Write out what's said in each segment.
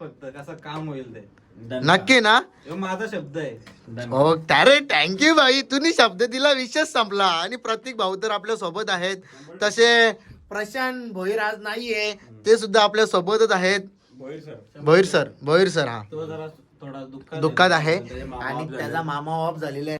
फक्त कसं काम होईल ते. नक्की ना? ह्यो माझा शब्द आहे. हो अरे थँक्यू भाई तुम्ही शब्द दिला विषय संपला. आणि प्रतीक भाऊ तर आपल्यासोबत आहेत. तसे प्रशांत भोईर आज नाहीये. ते सुद्धा आपल्या सोबतच आहेत. भोईर सर. भोईर सर हा. तो जरा थोडा दुःखात दुःखात आहे. मामा आणि. त्याचा मामा ऑफ झालेला आहे.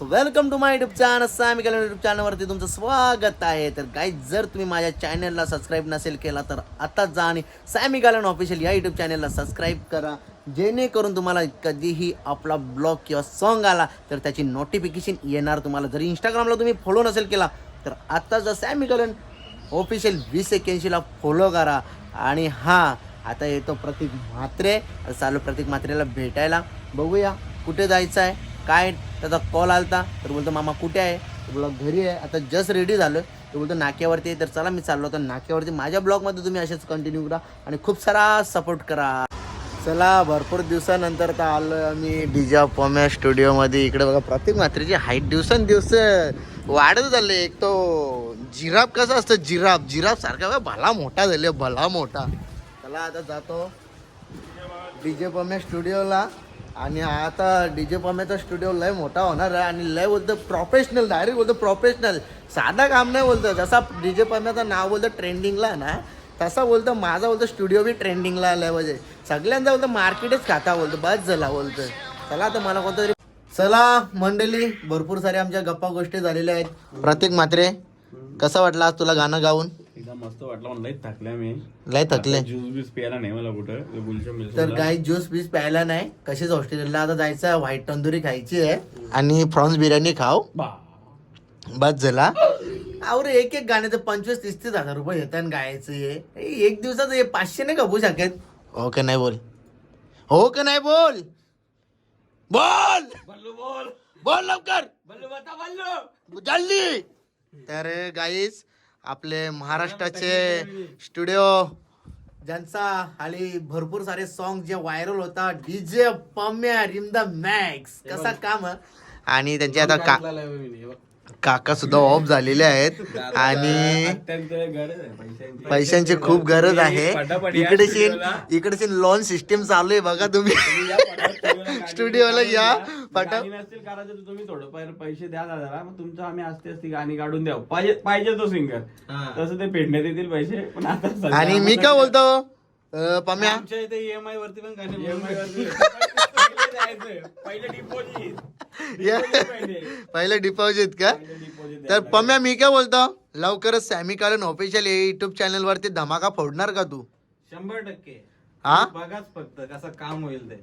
Welcome to my YouTube channel Sami Kalyan YouTube चॅनलवरती तुमचं स्वागत आहे. तर काही जर तुम्ही माझ्या चॅनलला सबस्क्राईब नसेल केला तर आताच जा आणि सॅमी कल्याण ऑफिशियल या युट्यूब चॅनलला सबस्क्राईब करा. जेणेकरून तुम्हाला कधीही आपला ब्लॉग किंवा सॉन्ग आला तर त्याची नोटिफिकेशन येणार तुम्हाला. जरी इंस्टाग्रामला तुम्ही फॉलो नसेल केला तर आत्ता जर सॅमी कल्याण ऑफिशियल वीस एक्क्याऐंशीला फॉलो करा. आणि हां आता येतो प्रतीक म्हात्रे. चालू प्रतीक म्हात्रेला भेटायला. बघूया कुठे जायचं आहे काय त्याचा कॉल आलता. तर बोलतो मामा कुठे आहे? तर बोला घरी आहे. आता जस्ट रेडी झालं तर बोलतो नाक्यावरती आहे. तर चला मी चाललो होतो. नाक्यावरती माझ्या ब्लॉगमध्ये तुम्ही असेच कंटिन्यू करा आणि खूप सारा सपोर्ट करा. चला भरपूर दिवसानंतर तर आलो आम्ही. डीजा पॉम्या स्टुडिओमध्ये इकडे बघा प्रत्येक मात्रेची हाईट दिवसेंदिवस वाढत झाले एक तो जिराफ कसं असतं? जिराफ. जिराफ सारखा बघा भला मोठा झाले भला मोठा. चला आता जातो. डीजे पम्या स्टुडिओला आणि आता डी जे पम्याचा स्टुडिओ लय मोठा होणार आहे आणि लय बोलतो प्रोफेशनल डायरेक्ट बोलतो प्रोफेशनल साधा काम नाही बोलतो जसा डी जे पम्याचं नाव बोलतं ट्रेंडिंगला आहे ना तसा बोलतो माझा बोलतो स्टुडिओ बी ट्रेंडिंगला आलाय म्हणजे. सगळ्यांचा बोलतो मार्केटच खाता बोलतो बस झाला बोलतो चला तर मला कोणतं तरी चला मंडळी भरपूर साऱ्या आमच्या गप्पा गोष्टी झालेल्या आहेत. प्रतीक मात्रे कसं वाटलं आज तुला गाणं गाऊन? एकदम मस्त वाटलं मला लई थकल्या मी. लय थकले. ज्यूस बीस प्यायला नाही मला कुठं. गुलशन तर काही ज्यूस बीस प्यायला नाही. कशीच हॉस्टेलला आता जायचं व्हाईट तंदुरी खायची आहे. आणि प्रॉन्स बिर्याणी खाऊ. बस झाला. अरे एक एक गाण्याचं पंचवीस तीस तीस हजार रुपये येतात गायचं हे. एक दिवसाचं हे पाचशे नाही कपू शकत? हो का नाही बोल. हो का नाही बोल. बोल. बोल. बोल लवकर. बल्लू बता बल्लू. जल्दी. तर गाईस आपले महाराष्ट्राचे स्टुडिओ. ज्यांचा हाली भरपूर सारे सॉन्ग जे व्हायरल होता DJ Pamya rim the max. कसा काम आणि त्यांचे आता का काका सुद्धा ऑफ झालेले आहेत. आणि अत्यंत गरज आहे पैशांची खूप गरज आहे. इकडे स्टुडिओला. इकडे लोन सिस्टीम चालू आहे बघा तुम्ही. स्टुडिओला या तर तुम्ही थोडंफार पैसे द्या जरा मग तुमचं आम्ही असते असती गाणी काढून द्या पाहिजे पाहिजे तो सिंगर हा. तसं ते पेटण्यात येतील पैसे. पण आता सध्या आणि मी काय बोलतो? अं, पम्या? आमच्या इथे ईएमआय वरती पण गाणी EMI बोलतात. वरती. पहिले डिपॉझिट या. पहिले डिपॉझिट का? तर पम्या मी काय बोलतो? लवकरच सॅमी कारण ऑफिशियल युट्यूब चॅनल वरती धमाका फोडणार का तू? शंभर टक्के. हा? बघाच फक्त कसं काम होईल ते.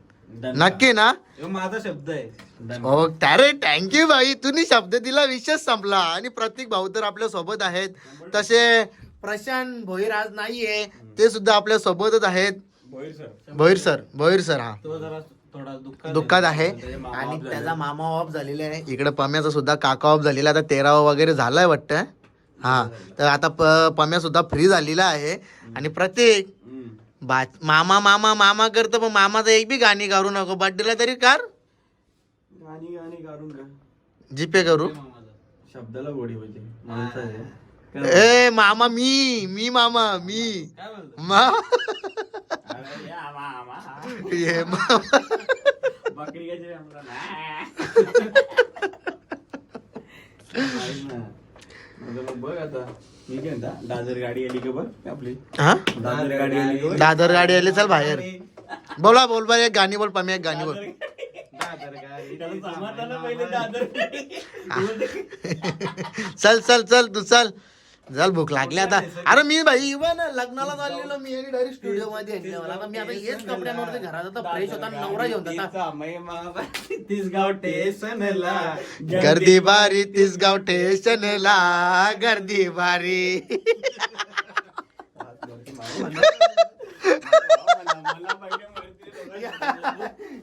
नक्की ना? ह्यो माझा शब्द आहे. हो अरे थँक्यू भाई. तुम्ही शब्द दिला विषय संपला. आणि प्रतीक भाऊ तर आपल्यासोबत आहेत. तसे प्रशांत भोईर आज नाहीये. ते सुद्धा आपल्या सोबतच आहेत. Bhoir sir. Bhoir sir Bhoir sir हा. तो जरा थोडा दुःखात दुःखात आहे. आणि त्याचा मामा ऑफ झालेला आहे. इकडे पम्याचा सुद्धा काका ऑफ झालेला. आता तेरावा वगैरे झालाय वाटतं. हा. तर आता प- पम्या सुद्धा फ्री झालेला आहे. आणि प्रत्येक. बा मामा मामा मामा करतो पण मामाचं एक बी गाणी करू नको. बर्थडेला तरी कर. गाणी गाणी काढून का जीपे करू. शब्दाला गोडी पाहिजे माणसं आहे. ए मामा मी मी मामा मी. काय बोलतो मा या मामा. बघ आता. दादर गाडी आली का बघ? आपली. हा? दादर गाडी आली का बघ? दादर गाडी आली चल बाहेर. बोला बोल बाय एक गाणी बोल पम्या एक गाणी बोल. दादर गाडी. त्याला समाधान पहिले दादर चल चल चल तू चल. चल भूक लागली आता. अरे मी भाई इवन लग्नाला चाललेलो मी आणि डायरेक्ट स्टुडिओ मध्ये येतले मला. मी आता हेच कपड्यांवरती घरात. आता फ्रेश होता नवरा घेऊन जाता. तिसगाव स्टेशनला. गर्दी बारी तिसगाव स्टेशनला. गर्दी बारी.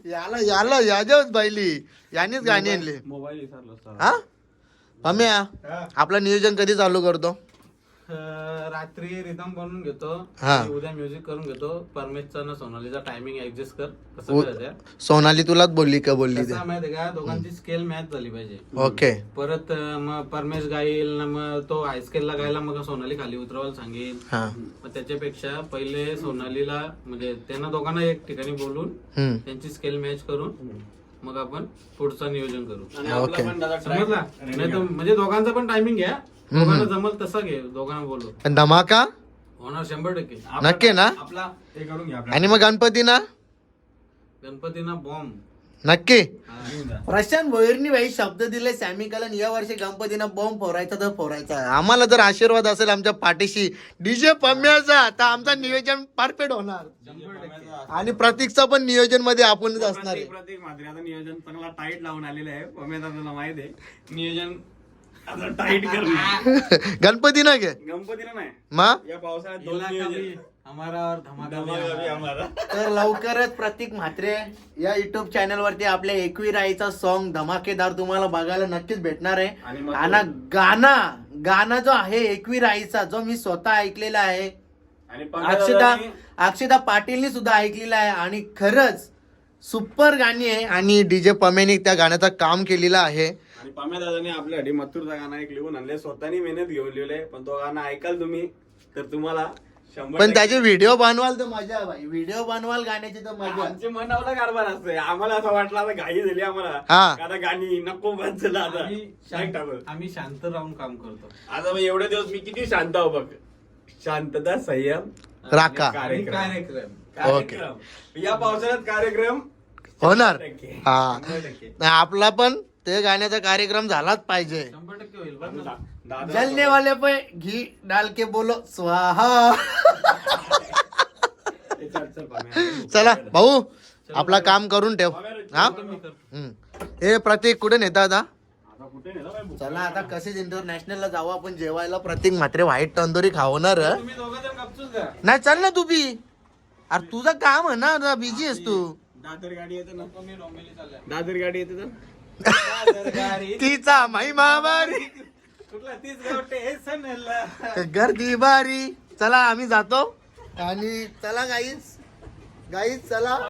याला याला याजवच बाईली यानेच गाणी आणले. मोबाईल विसरलो सर. हा? पम्या आपलं नियोजन कधी चालू करतो? रात्री रिदम बनवून घेतो. हा. उद्या म्युझिक करून घेतो. परमेशचा ना सोनालीचा टायमिंग ऍडजस्ट कर. कसं उ- करायचं सोनाली तुलाच बोलली का बोलली ते? कसं माहितीये का? दोघांची स्केल मॅच झाली पाहिजे. ओके. परत अं, मग परमेश गाईल ना मग तो हायस्केलला गायला मग सोनाली खाली उतरवायला सांगेल. हा. मग त्याच्यापेक्षा पहिले सोनालीला म्हणजे त्यांना दोघांना एक ठिकाणी बोलून हम्म. त्यांची स्केल मॅच करून मग आपण पुढचं नियोजन करू. आणि आपला ओके. पण दादा समजला? नाही तर म्हणजे दोघांचा पण टायमिंग घ्या. दोघांना जमल तसं घे दोघांना बोलू. आणि धमाका? होणार शंभर टक्के. नक्की ना? आपला हे करून घ्या आपला. आणि मग गणपती ना गणपतीना बॉम्ब नक्की. प्रशांत भोईरनी भाई शब्द दिले सॅमी कलन या वर्षी गणपतीनं बॉम्ब फोरायचा तर फोरायचा. आम्हाला जर आशीर्वाद असेल आमच्या पाठीशी डीजे पम्याचा तर आमचं नियोजन परफेक्ट होणार. आणि प्रतीकचं पण नियोजनमध्ये आपणच असणार आहे. प्रत्येक प्रत्येक मात्र्याचं नियोजन चांगला टाईट लावून आलेलं आहे. पमेदा तुला माहीत आहे. नियोजन आता टाईट करणं गणपती ना घे गणपतीला नाही. मग या पावसाळ्यात दोन इलाका नियोजन भी हमारा और धमाका भी धमाका भी हमारा. हमारा. तर लवकरच प्रतीक म्हात्रे या युट्यूब चॅनल वरती आपल्या एकवी राईचा सॉन्ग धमाकेदार तुम्हाला बघायला नक्कीच भेटणार आहे. आणि मग आणि गाणा गाणा जो आहे एकवी राईचा जो मी स्वतः ऐकलेला आहे आणि अक्षता अक्षता पाटीलनी सुद्धा ऐकलेलं आहे आणि खरंच सुपर गाणी आहे. आणि डीजे पमेनी त्या गाण्याचं काम केलेलं आहे. आणि पाम्या दादाने आपल्यासाठी मथुरचा गाणं एक लिहून आणले. स्वतःनी मेहनत घेऊन लिहिले पण तो गाणं ऐकाल तुम्ही तर तुम्हाला शंभर पण त्याचे व्हिडिओ बनवाल तर मजा भाई. व्हिडिओ बनवाल गाण्याची तर मजा. आमचे मनावला कारभार असतोय. आम्हाला असं वाटलं आता घाई झाली आम्हाला. हा. आता गाणी नको बंद झालं आता. आम्ही शांत आम्ही शांत राहून काम करतो. आता मग एवढे दिवस मी किती शांत आहो बघ. शांतता संयम राखा आणि कार्यक्रम. कार्यक्रम. कार्यक्रम. या पावसाळ्यात कार्यक्रम होणार. शंभर टक्के. हा. शंभर टक्के. नाही, आपला पण ते गाण्याचा कार्यक्रम झालाच पाहिजे शंभर टक्के होईल बघ ना. दादा- जलने वाले पे घी डाल के बोलो स्वाहा चल, भाऊ आपला काम करून ठेव हा. हम्म. हे प्रतीक कुठे नेता आता? चला आता कसेच इंटरनॅशनलला जाऊ आपण जेवायला प्रतीक मात्रे व्हाईट तंदुरी खावणार तुम्ही दोघं जण गपचूच जा. नाही चल ना तू बी अरे तुझं काम आहे ना बिझी आहेस तू दादर गाडी येते ना मी डोंबिवली चाललोय. दादर गाडी येते तर. तिचा महिमा बारी. कुठला तीच. गर्दी बारी. चला आम्ही जातो. आणि चला गाईच गाईच चला.